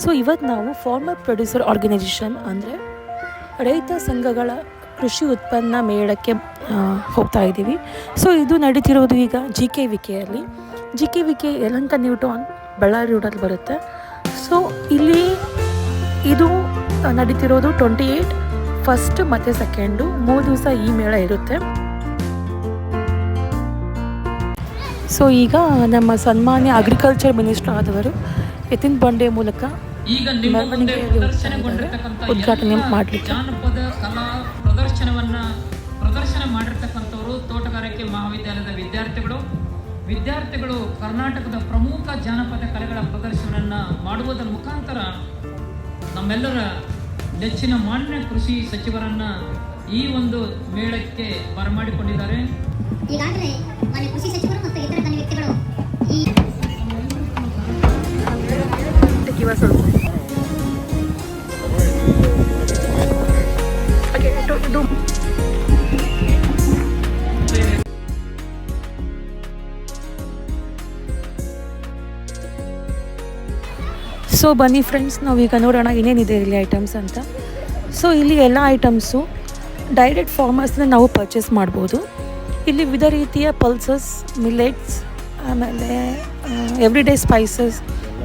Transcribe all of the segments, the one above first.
So ಇವತ್ತು ನಾವು farmer producer organisation ಅಂದರೆ ರೈತ ಸಂಘಗಳ ಕೃಷಿ ಉತ್ಪನ್ನ ಮೇಳಕ್ಕೆ ಹೋಗ್ತಾ ಇದ್ದೀವಿ. ಸೊ ಇದು ನಡೀತಿರೋದು ಈಗ G K ವಿಕೆಯಲ್ಲಿ G K V K Yelahanka new town Bellary ರೋಡಲ್ಲಿ ಬರುತ್ತೆ. ಸೊ ಇಲ್ಲಿ ಇದು ನಡೀತಿರೋದು ಟ್ವೆಂಟಿ ಏಯ್ಟ್ ಫಸ್ಟ್ ಮತ್ತು ಸೆಕೆಂಡು ಮೂರು ದಿವಸ ಈ ಮೇಳ ಇರುತ್ತೆ. ಸೊ ಈಗ ನಮ್ಮ ಸನ್ಮಾನ್ಯ ಅಗ್ರಿಕಲ್ಚರ್ ಮಿನಿಸ್ಟರ್ ಆದವರು ಯತಿನ್ ಬಂಡೆ ಮೂಲಕ ಈಗ ನಿಮ್ಮ ಮುಂದೆ ಮೆರವಣಿಗೆಯಲ್ಲಿ ಉದ್ಘಾಟನೆ ಮಾಡಲಿಕ್ಕೆ. ಜಾನಪದ ಕಲಾ ಪ್ರದರ್ಶನವನ್ನ ಪ್ರದರ್ಶನ ಮಾಡಿರ್ತಕ್ಕಂಥವರು ತೋಟಗಾರಿಕೆ ಮಹಾವಿದ್ಯಾಲಯದ ವಿದ್ಯಾರ್ಥಿಗಳು. ವಿದ್ಯಾರ್ಥಿಗಳು ಕರ್ನಾಟಕದ ಪ್ರಮುಖ ಜಾನಪದ ಕಲೆಗಳ ಪ್ರದರ್ಶನವನ್ನ ಮಾಡುವುದರ ಮುಖಾಂತರ ನಮ್ಮೆಲ್ಲರ ನೆಚ್ಚಿನ ಮಾನ್ಯ ಕೃಷಿ ಸಚಿವರನ್ನ ಈ ಒಂದು ಮೇಳಕ್ಕೆ ಬರಮಾಡಿಕೊಂಡಿದ್ದಾರೆ. ಈಗಾಗಲೇ ಮಾನ್ಯ ಕೃಷಿ ಸಚಿವರು ಮತ್ತು ಇತರ ಗಣ್ಯ ವ್ಯಕ್ತಿಗಳು ಸೊ ಬನ್ನಿ ಫ್ರೆಂಡ್ಸ್ ನಾವೀಗ ನೋಡೋಣ ಏನೇನಿದೆ ಇಲ್ಲಿ ಐಟಮ್ಸ್ ಅಂತ. ಸೊ ಇಲ್ಲಿ ಎಲ್ಲ ಐಟಮ್ಸು ಡೈರೆಕ್ಟ್ ಫಾರ್ಮರ್ಸ್ನ ನಾವು ಪರ್ಚೇಸ್ ಮಾಡ್ಬೋದು. ಇಲ್ಲಿ ವಿವಿಧ ರೀತಿಯ ಪಲ್ಸಸ್ ಮಿಲೆಟ್ಸ್ ಆಮೇಲೆ ಎವ್ರಿಡೇ ಸ್ಪೈಸಸ್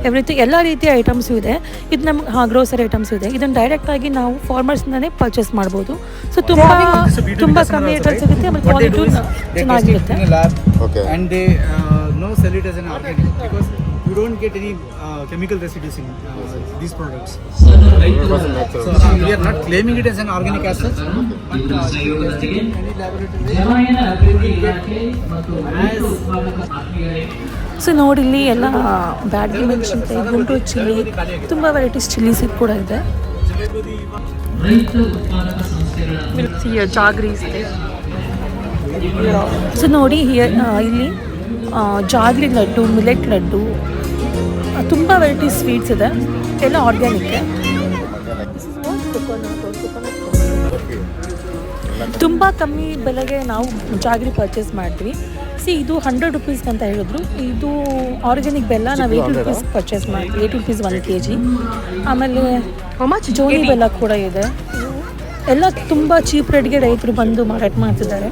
ಎವ್ರಿಥಿಂಗ್ ಎಲ್ಲ ರೀತಿಯ ಐಟಮ್ಸು ಇದೆ. ಇದು ನಮ್ಗೆ ಹಾಂ ಗ್ರೋಸರಿ ಐಟಮ್ಸ್ ಇದೆ. ಇದನ್ನು ಡೈರೆಕ್ಟಾಗಿ ನಾವು ಫಾರ್ಮರ್ಸ್ನೇ ಪರ್ಚೇಸ್ ಮಾಡ್ಬೋದು. ಸೊ ತುಂಬ ತುಂಬ ಕಮ್ಮಿ ಐಟಮ್ಸ್ ಸಿಗುತ್ತೆ ಆಮೇಲೆ ಕ್ವಾಲಿಟಿ ಚೆನ್ನಾಗಿರುತ್ತೆ. ಮತ್ತು ಸೊ ನೋಡಿ ಇಲ್ಲಿ ಎಲ್ಲ ಬ್ಯಾಡ್ಗೆ ಮೆಣಸಿನ್ಕಾಯಿ ಗುಂಟೂರು ಚಿಲ್ಲಿ ತುಂಬ ವೆರೈಟೀಸ್ ಚಿಲ್ಲೀಸ್ ಕೂಡ ಇದೆ. ಇದೆ. ಸೊ ನೋಡಿ ಇಲ್ಲಿ ಜಾಗ್ರಿ ಲಡ್ಡು ಮಿಲೆಟ್ ಲಡ್ಡು ತುಂಬ ವೆರೈಟಿ ಸ್ವೀಟ್ಸ್ ಇದೆ. ಎಲ್ಲ ಆರ್ಗ್ಯಾನಿಕ್ ತುಂಬ ಕಮ್ಮಿ ಬೆಲೆಗೆ ನಾವು ಜಾಗ್ರಿ ಪರ್ಚೇಸ್ ಮಾಡ್ತೀವಿ. ಸಿ ಇದು ಹಂಡ್ರೆಡ್ ರುಪೀಸ್ ಅಂತ ಹೇಳಿದ್ರು. ಇದು ಆರ್ಗ್ಯಾನಿಕ್ ಬೆಲ್ಲ ನಾವು ಏಟ್ ರುಪೀಸ್ ಪರ್ಚೇಸ್ ಮಾಡ್ತೀವಿ eight rupees one K G ಆಮೇಲೆ ಜೋನಿ ಬೆಲ್ಲ ಕೂಡ ಇದೆ. ಎಲ್ಲ ತುಂಬ ಚೀಪ್ ರೇಟ್ಗೆ ರೈತರು ಬಂದು ಮಾರಾಟ ಮಾಡ್ತಿದ್ದಾರೆ.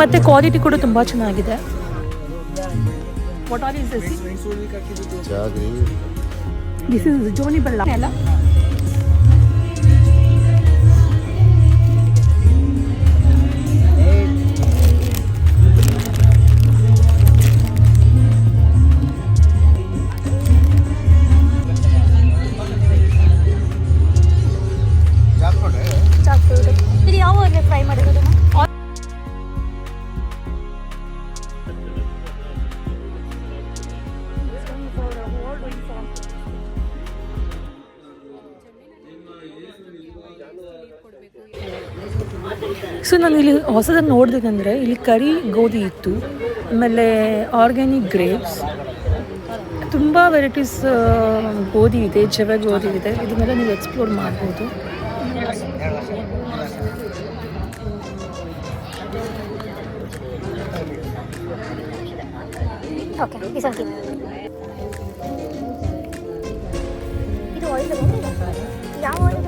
ಮತ್ತು ಕ್ವಾಲಿಟಿ ಕೂಡ ತುಂಬ ಚೆನ್ನಾಗಿದೆ. What are is this jaggery this is ಜೋನಿ ಬೆಲ್ಲ. ಎಲ್ಲ ಯಾವ ಫ್ರೈ ಸೊ ನಾನು ಇಲ್ಲಿ ಹೊಸದನ್ನು ನೋಡಿದಂದರೆ ಇಲ್ಲಿ ಕರಿ ಗೋಧಿ ಇತ್ತು, ಆಮೇಲೆ ಆರ್ಗ್ಯಾನಿಕ್ ಗ್ರೇಪ್ಸ್ ತುಂಬ ವೆರೈಟೀಸ್ ಗೋಧಿ ಇದೆ ಜವೆ ಗೋಧಿ ಇದೆ. ಇದನ್ನೆಲ್ಲ ನೀವು ಎಕ್ಸ್ಪ್ಲೋರ್ ಮಾಡ್ಬೋದು. ಓಕೆ ಒನ್ ಇದು ಆಯಿಲ್ ಯಾವ ಆಯಿಲ್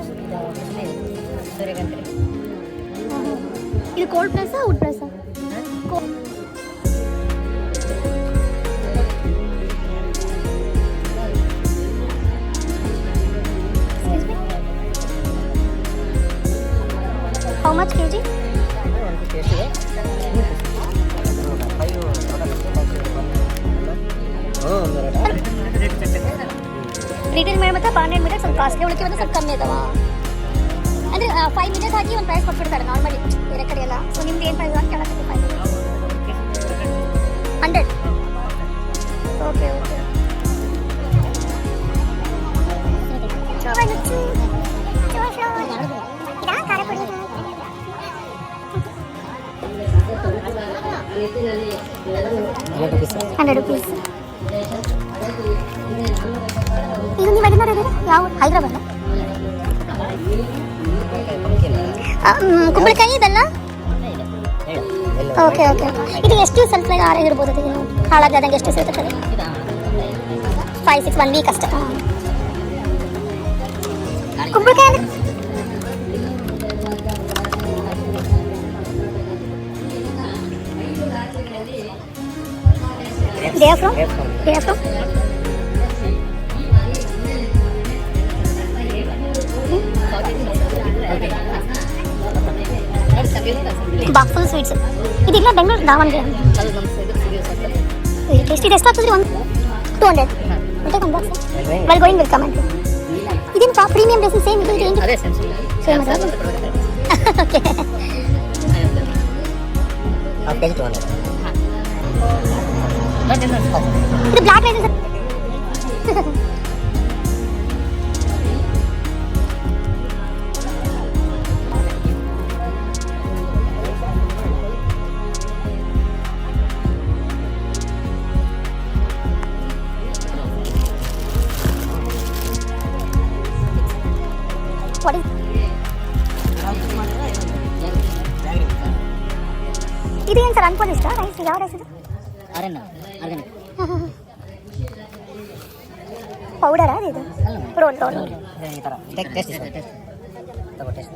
ಇದು cold ಪ್ರೆಸ್ಸಾ wood How much kg? Retail costly ಉಳಿಕೆ ಒಂದು ಸ್ವಲ್ಪ ಕಮ್ಮಿ ಅದಾವ ಅಂದ್ರೆ ಫೈವ್ ಮಿನಿಟ್ ಹಾಕಿ ಒಂದು ಪ್ರೈಸ್ ಕೊಟ್ಬಿಡ್ತಾರೆ ನಾರ್ಮಲಿ ಬೇರೆ ಕಡೆ ಎಲ್ಲ ಸೊ ನಿಮ್ದು ಏನು ಪ್ರೈಸ್ ಅಂತ ಕೇಳಕ್ಕೆ five hundred okay okay hundred rupees ನೀವು ಯಾವ ಹೈದ್ರಾಬಾದ್ ಕುಂಬಳಕಾಯಿ ಇದೆಲ್ಲ? ಓಕೆ ಓಕೆ ಇದು ಎಷ್ಟು ಸ್ವಲ್ಪ ಆರ ಇರ್ಬೋದು ಅದು ಹಾಳಾಗದಂಗೆ ಎಷ್ಟು ಸಿಗುತ್ತೆ ಫೈವ್ ಸಿಕ್ಸ್ ಒನ್ ವೀಕ್ ಅಷ್ಟೇ. ಕುಂಬಳಕಾಯಿ? They are from? ಬಾಕ್ಫುಲ್ ಸ್ವೀಟ್ಸ್ ಇದಿಲ್ಲ ಬೆಂಗಳೂರು ದಾವಣಗೆರೆ ಎಷ್ಟು ಇದು ಎಷ್ಟು ಆಗ್ತದ್ರಿ ಒಂದು ಟೂ ಹಂಡ್ರೆಡ್ ಮತ್ತೆ ಒಂದು box well going will comment ಇದೇನು ಟಾಪ್ ಪ್ರೀಮಿಯಂ ಡ್ರೆಸ್ ಸೇಮ್ ಇದು ಏನು ಅದೇ ಸೇಮ್ ಸೇಮ್ ಅದ okay half K G two hundred ಇದು ಬ್ಲಾಕ್ ರೈಸ್ ಯಾವ ರೈಸ್ ಇದು ಆರ್ಎನ್ ಆರ್ಗ್ಯಾನಿಕ್ ಪೌಡರಾ ಇದು ರೋಲ್ ರೋಲ್ ಈ ಥರ ಟೇಸ್ಟ್ ಇದೆ ಟೇಸ್ಟ್ ತಗೋ ಟೇಸ್ಟ್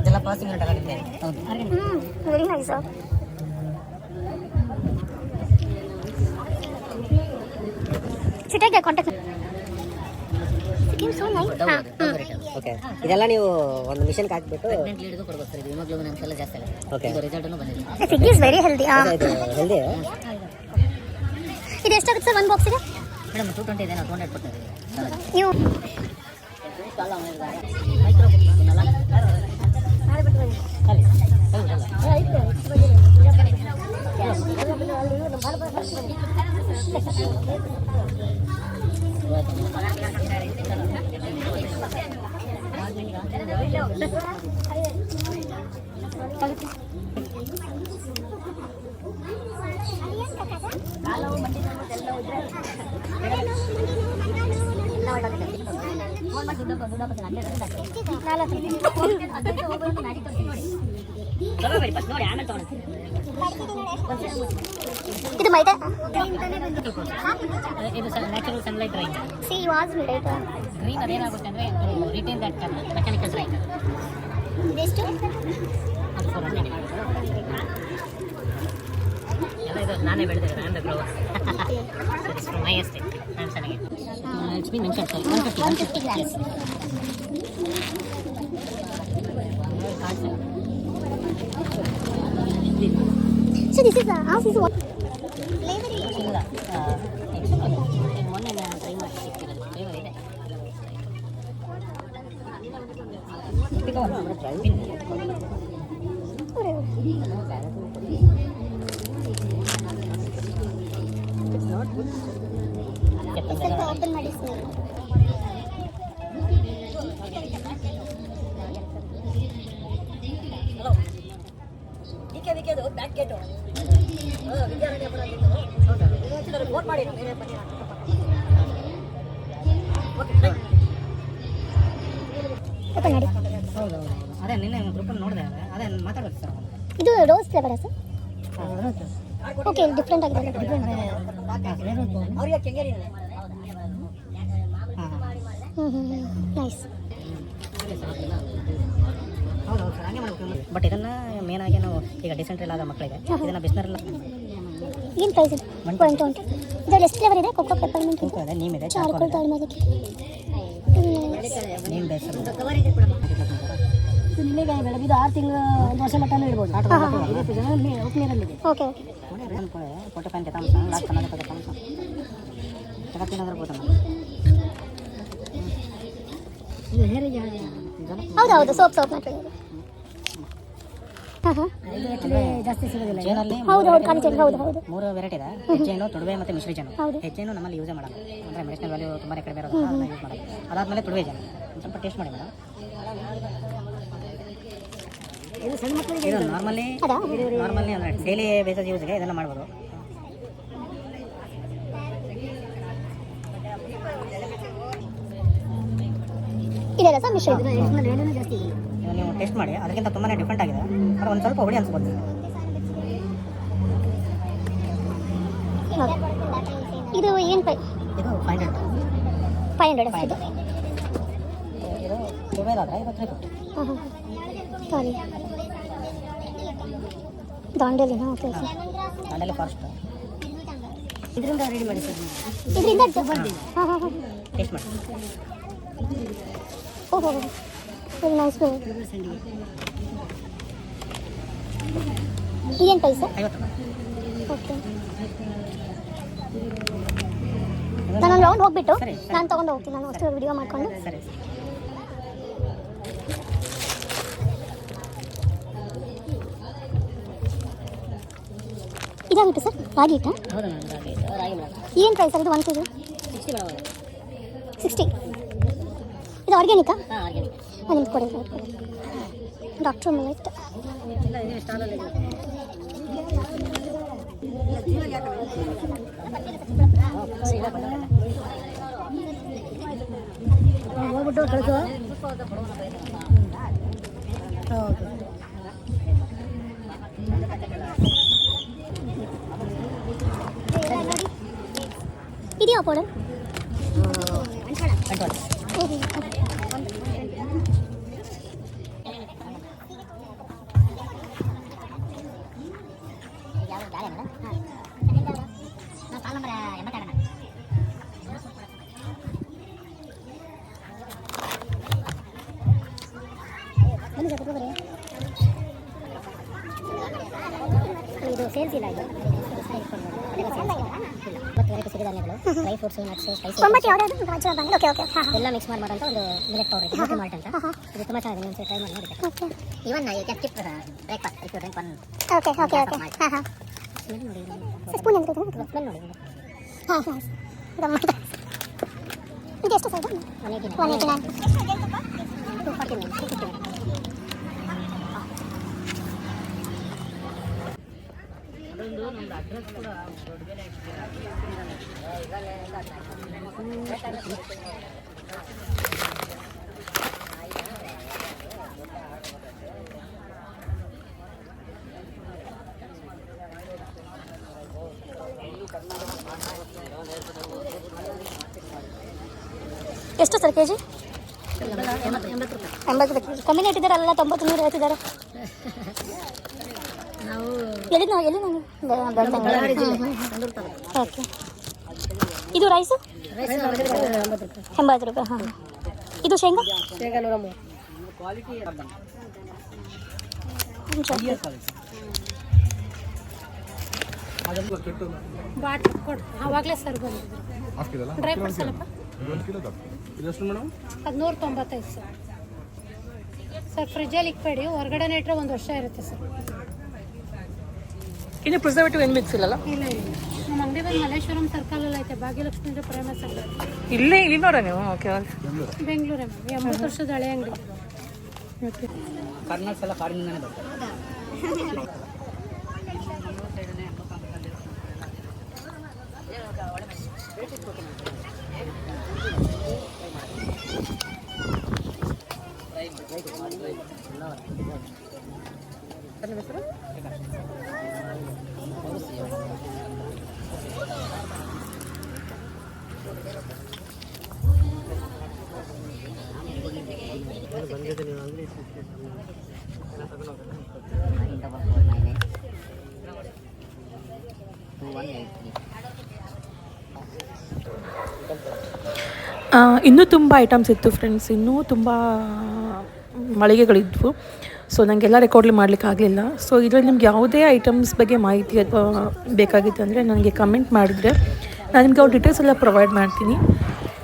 ಇದೆಲ್ಲ ಪಾಸಿಂಗ್ ಮಿನಿಟ್ ಆಗುತ್ತೆ ಹೌದು ಹ್ಞೂ ವೆರಿ ನೈಸ್ ಸಿಟಿಗೆ ಕಾಂಟ್ಯಾಕ್ಟ್ ಸಿಕ್ಕಿಮ್ ಸೋ ನೈಸ್ ಹಾಂ ಓಕೆ ಇದೆಲ್ಲ ನೀವು ಒಂದು ಮಿಷನ್ಗೆ ಹಾಕ್ಬಿಟ್ಟು ಪ್ರೆಗ್ನೆಂಟ್ ಲೀಡ್ಗೂ ಕೊಡ್ಬೋದು ಸರ್ ಇದು ಹಿಮೋಗ್ಲೋಬಿನ್ ಅಂಶ ಎಲ್ಲ ಜಾಸ್ತಿ ಆಗುತ್ತೆ. ಓಕೆ ಇದು ರಿಸಲ್ಟನ್ನು ಬಂದಿದೆ. ಫಿಗ್ ಇಸ್ ವೆರಿ ಹೆಲ್ದಿ ಇದು ಹೆಲ್ದಿ ಇದು ಎಷ್ಟಾಗುತ್ತೆ ಸರ್ ಒಂದು ಬಾಕ್ಸಿಗೆ ಮೇಡಮ್ ಟೂ ಟ್ವೆಂಟಿ ಇದೆ ನಾವು ಟೂ ಹಂಡ್ರೆಡ್ ಕೊಡ್ತಾ ಇದ್ದೀವಿ ನೀವು ಇದು ಮೈದಾ ಇದು natural sunlight drain C was right green ಅದೇನಾಗುತ್ತೆ ಅಂದರೆ ರಿಟೈನ್ ದಟ್ ಮೆಕ್ಯಾನಿಕಲ್ ಡ್ರೈನ್ ಇದೆಷ್ಟು ಅದು ಫೋರ್ ಹಂಡ್ರೆಡ್ ಎಲ್ಲ ಇದು ನಾನೇ ಬೆಳೆದಿರೋದು ಆ್ಯಂಡ್ ಗ್ರೋ ಮೈ ಎಸ್ಟೇಟ್ ನಾನು ಚೆನ್ನಾಗಿ it's be mention sir one fifty one fifty yes so this is house is what ಇಲ್ಲ ಮೊನ್ನೆ ನಾನು ಟ್ರೈ ಮಾಡಿ ಸಿಕ್ಕಿರೋದು ಫ್ಲೇವರ್ ಇದೆ ಸ್ವಲ್ಪ ಓಪನ್ ಮಾಡಿ ಸರ್ ದಿಕ್ಕೆ ದಿಕ್ಕೆ ಅದು ಬ್ಯಾಕ್ ಗೇಟು ವೋಟ್ ಮಾಡಿ ಓಪನ್ ಮಾಡಿ ಇದು rose flavour sir okay different ಆಗಿದೆ ನೈಸ್ ಹೌದು ಹಾಗೆ ಬಟ್ ಇದನ್ನು ಮೇನ್ ಆಗಿ ನಾವು ಈಗ ಡಿಸೆಂಟ್ರಲ್ ಆದ ಮಕ್ಕಳಿಗೆ ಇದನ್ನ ಬಿಸ್ನರ್ನ ಏನು ಪ್ರೈಸ್ ಇದು? ಒನ್ ಟ್ವೆಂಟಿ ಇದರಲ್ಲಿ ಎಷ್ಟು ಫ್ಲೇವರ್ ಇದೆ ಕೊಕ್ಕೋ ಪೆಪ್ಪರ್ಮೆಂಟ್ ತೂಕ ಇದೆ. ನೀಮ್ ಇದೆ ಚಾರ್ಕೋಲ್ ತಾಳ್ಮದಕ್ಕೆ ನೀಮ್ ಬೇಸ್ ಇಲ್ಲಿಗೆ ಇದು ಆರು ತಿಂಗಳು ಒಂದು ವರ್ಷ ಮಟ್ಟನೂ. ಇಡ್ಬೋದು ನೀರಲ್ಲಿದೆ ಓಕೆ ಫೋಟೋ ಫ್ಯಾನ್ ಕೆತ್ತಾಮ ಲಾಸ್ಟ್ ಕನ್ನಡ ಕೆತ್ತಾಮ ಜಗತ್ತಿನಾದ್ರೂ ಬೋದ ಇದು ಹೇರಿಗೆ ಹೌದು ಹೌದು ಸೋಪ್ ಸೋಪ್ ಮಾತ್ರ ಇದು. ಜಾಸ್ತಿ ಸಿಗೋದಿಲ್ಲ ಹೌದು ಹೌದು ಹೌದು ಹೌದು. ಮೂರು ವೆರೈಟಿ ಇದೆ. ಹೆಚ್ಚೇನು ತುಡುವೆ ಮತ್ತು ಮಿಶ್ರಿ ಜನ. ನಮ್ಮಲ್ಲಿ ಯೂಸೇ ಮಾಡಲ್ಲ. ಅಂದರೆ ಮೆಡಿಸಿನಲ್ ವ್ಯಾಲ್ಯೂ ತುಂಬಾ ಕಡಿಮೆ ಇರೋದು ಯೂಸ್ ಮಾಡಲ್ಲ. ಅದಾದಮೇಲೆ ತುಡುವೆ ಜೇನು. ಜನ ಸ್ವಲ್ಪ ಟೇಸ್ಟ್ ಮಾಡಿ ಮೇಡಮ್. ಇದು ನಾರ್ಮಲಿ? ನಾರ್ಮಲಿ ಅಂದರೆ ಡೈಲಿ ಬೇಸಸ್ ಯೂಸ್ಗೆ ಇದನ್ನು ಮಾಡ್ಬೋದು. ಇದೆ. ಸರ್ ಮಿಶ್ರ ನೀವು ಟೇಸ್ಟ್ ಮಾಡಿ ಅದಕ್ಕಿಂತ ತುಂಬಾ ಡಿಫ್ರೆಂಟ್ ಆಗಿದೆ. ಅದು ಒಂದು ಸ್ವಲ್ಪ ಹುಳಿ ಅನ್ಸ್ಬೋದು ಇದು ಏನು ಪ್ರೈ ಇದು five hundred five hundred five ಇದು ಫಿಫ್ಟಿ ಹಾಂ ದಾಂಡೇಲಿನಾ ಓಕೆ ದಾಂಡೇಲಿ ಫಸ್ಟ್ ಇದರಿಂದ ರೆಡಿ ಮಾಡಿ ಸರ್ ಇದರಿಂದ ಹಾಂ ಹಾಂ ಹಾಂ. ಟೇಸ್ಟ್ ಮಾಡಿ. ಓಹೋ ವೆರಿ ನೈಸ್ ಏನು ಐವತ್ತು ರೂಪಾಯಿ. ಓಕೆ ನಾನು ರೌಂಡ್ ಹೋಗ್ಬಿಟ್ಟು. ನಾನು ತೊಗೊಂಡು ಹೋಗ್ತೀನಿ. ನಾನು ಅಷ್ಟು ವಿಡಿಯೋ ಮಾಡ್ಕೊಂಡು. ಸರಿ. ಸರ್ ಇದಾಗಿತ್ತು ಸರ್? ರಾಗಿ ಹಿಟ್ಟ? ಏನು ಪ್ರೈಸ್ ಅದು ಒನ್ ಕೆ ಜಿ ಸಿಕ್ಸ್ಟಿ ಇದು ಆರ್ಗ್ಯಾನಿಕಾ ನಿಮ್ಗೆ ಕೊಡಿ ಸರ್ ಕೊಡಿ. ಡಾಕ್ಟ್ರ್ ಮಿಲೆಟ್ ಇದು ಹೋಗ್ಬಿಟ್ಟು ಕಳಿಸು. ಹೌದು ಇದೆಯಾ ಪೌಡರ್ ಕಂಟ್ರೋಲ್ ಯಾವ ಗಾಳಿ ಅಲ್ಲ ನಾವು ಕಾಲ್ ನಂಬರ್ ಎಂಬತ್ತೆರಡು ಬನ್ನಿ ಸರ್ ಕುತ್ಕೋ ಬರ್ರಿ. ಇದು ಸೇಲ್ಸ್ ಇಲ್ಲ ಇದು ಇವತ್ತು ವೆರೈಟಿ ಸಿರಿಧಾನ್ಯಗಳು ಡ್ರೈ ಫ್ರೂಟ್ಸ್ ನಟ್ಸ್ ಸ್ಪೈಸಿ ಒಂಬತ್ತು ಯಾವ್ದಾದ್ರು ರಾಜ್ಯ ಬಂದು ಓಕೆ ಓಕೆ ಹಾಂ. ಎಲ್ಲ ಮಿಕ್ಸ್ ಮಾಡಿ ಮಾಡೋಂಥ ಒಂದು ಮಿಲೆಟ್ ಪೌಡರ್ ಇದೆ ಮಾಲ್ಟ್ ಅಂತ ಇದು ತುಂಬ ಚೆನ್ನಾಗಿದೆ ನೀವು ಟ್ರೈ ಮಾಡಿ ನೋಡಿ okay even you can skip breakfast if you drink one okay okay okay ಹಾಂ ಹಾಂ. ಸ್ಮೆಲ್ ನೋಡಿ ಸ್ಪೂನ್ ಅಂತ ಇದೆ ಸ್ಮೆಲ್ ನೋಡಿ ಹಾಂ ಹಾಂ. ಗಮ್ಮತ್ತು ಇದು ಎಷ್ಟು sir one eighty one eighty nine two forty nine two fifty ಎಷ್ಟು ಸರ್ ಕೆ ಜಿ ಎಂಬತ್ತು ರೂಪಾಯಿ. ಎಂಬತ್ತು ಕಮ್ಮಿನೇ ಇಟ್ಟಿದ್ದಾರಲ್ಲ ತೊಂಬತ್ತು ನೂರು ಹೇಳ್ತಿದ್ದಾರೆ. ನಾವು ಎಲ್ಲಿ ನಾವು ಎಲ್ಲಿ ನಾನು ಬಳ್ಳಾರಿ ಜಿಲ್ಲೆ ಸಂಡೂರು ತಾಲೂಕು ಓಕೆ. ಇದು ರೈಸು? ಎಂಬತ್ತು ರೂಪಾಯಿ ಹಾಂ ಇದು ಶೇಂಗಾ? ಆವಾಗಲೇ ಸರ್ ಬಂದಿದ್ರು ಡ್ರೈ ಫ್ರೂಟ್ಸ್ ತೊಂಬತ್ತೈದು ಸರ್ ಸರ್ ಫ್ರಿಜ್ಜಲ್ಲಿ ಇಕ್ಬೇಡಿ ಹೊರಗಡೆನೇ ಇಟ್ಟರೆ ಒಂದು ವರ್ಷ ಇರುತ್ತೆ ಸರ್ ಇನ್ನು ಪ್ರಿಸರ್ವೇಟಿವ್ ಏನು ಮಿಕ್ಸ್ ಇಲ್ಲಲ್ಲ ಇಲ್ಲ ಇಲ್ಲ. ನಮ್ಮ ಅಂಗಡಿ ಬಂದು ಮಲ್ಲೇಶ್ವರಂ ಸರ್ಕಲಲ್ಲಿ ಐತೆ ಭಾಗ್ಯಲಕ್ಷ್ಮಿ ಪ್ರೇಮಸ್ ಅಂಗಡಿ ಇಲ್ಲೇ ಇಲ್ಲಿ ನೋಡ ನೀವು. ಓಕೆ ಬೆಂಗಳೂರೇ ಮ್ಯಾಮ್. ಎಂಬತ್ತು ವರ್ಷದ ಹಳೆ ಅಂಗಡಿ. ಓಕೆ. ಕರ್ನಾಟಕ ಎಲ್ಲ ಬರ್ತದೆ double four nine eight two one eight three ಇನ್ನೂ ತುಂಬ ಐಟಮ್ಸ್ ಇತ್ತು ಫ್ರೆಂಡ್ಸ್ ಇನ್ನೂ ತುಂಬ ಮಳಿಗೆಗಳಿದ್ವು. ಸೊ ನನಗೆಲ್ಲ ರೆಕಾರ್ಡ್ಲಿ ಮಾಡಲಿಕ್ಕೆ ಆಗಲಿಲ್ಲ. ಸೊ ಇದರಲ್ಲಿ ನಿಮ್ಗೆ ಯಾವುದೇ ಐಟಮ್ಸ್ ಬಗ್ಗೆ ಮಾಹಿತಿ ಅಥವಾ ಬೇಕಾಗಿತ್ತು ಅಂದರೆ ನನಗೆ ಕಮೆಂಟ್ ಮಾಡಿದರೆ ನಾನು ನಿಮ್ಗೆ ಅವ್ರ ಡೀಟೇಲ್ಸ್ ಎಲ್ಲ ಪ್ರೊವೈಡ್ ಮಾಡ್ತೀನಿ.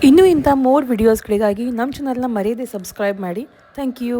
ಇನ್ನೂ ಇಂಥ ಮೋರ್ ವಿಡಿಯೋಸ್ಗಳಿಗಾಗಿ ನಮ್ಮ ಚಾನಲ್ನ ಮರೆಯದೆ ಸಬ್ಸ್ಕ್ರೈಬ್ ಮಾಡಿ. Thank you